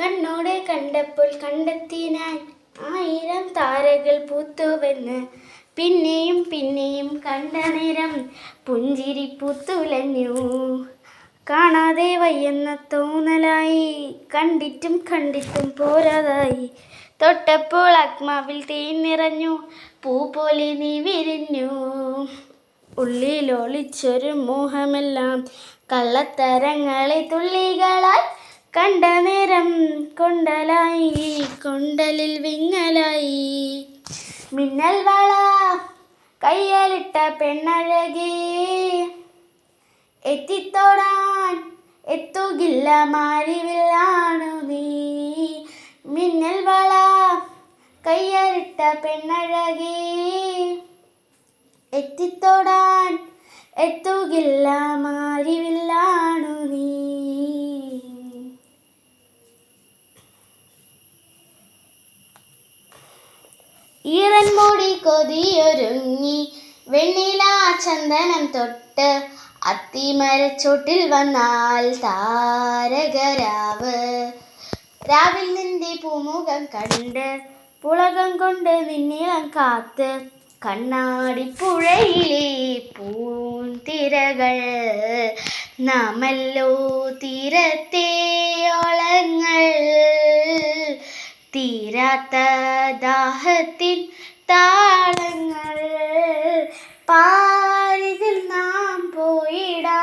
കണ്ണോടെ കണ്ടപ്പോൾ കണ്ടെത്തി ഞാൻ ആയിരം താരകൾ പൂത്തുവെന്ന്. പിന്നെയും പിന്നെയും കണ്ട നേരം പുഞ്ചിരി പൂത്തുലഞ്ഞു. കാണാതെ വയ്യെന്ന തോന്നലായി. കണ്ടിട്ടും കണ്ടിട്ടും പോരാതായി. തൊട്ടപ്പോൾ ആത്മാവിൽ തീ നിറഞ്ഞു. പൂ പോലെ നീ വിരിഞ്ഞു. ഉള്ളിലൊളിച്ചൊരു മോഹമെല്ലാം. കള്ളത്തരങ്ങളെ തുള്ളികളായി കണ്ട നേരം കൊണ്ടലായി കൊണ്ടലിൽ വിങ്ങലായി. മിന്നൽ വള കയ്യാലിട്ട പെണ്ണഴകി. എത്തിത്തോടാൻ എത്തുകില്ല മാരിവില്ലാണു നീ. മിന്നൽ വള കയ്യാലിട്ട പെണ്ണഴകി. എത്തിത്തോടാൻ എത്തുകില്ല മാരിവില്ലാണു നീ ഈറൻ മൂടി കൊതിയൊരുങ്ങി വെണ്ണില ചന്ദനം തൊട്ട് അത്തിമരച്ചോട്ടിൽ വന്നാൽ താരകരാവ്. രാവിൽ നിന്റെ പൂമുഖം കണ്ട് പുളകം കൊണ്ട് നിന്നിളം കാത്ത് കണ്ണാടി പുഴയിലെ പൂന്തിരകൾ നാമല്ലോ തീരത്തെ ഓളങ്ങൾ തീരാത്ത ദാഹത്തിൻ താളങ്ങൾ പാരിതിൽ നാം പോയിടാം.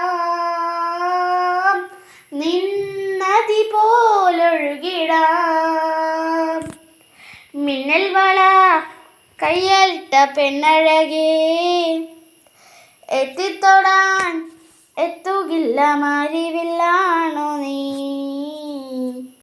നിന്നതി പോലൊഴുകിടാം. മിന്നൽ വള കയ്യാലിട്ട പെണ്ണഴകേ എത്തിത്തൊടാൻ എത്തുകില്ല മാരിവില്ലാണോ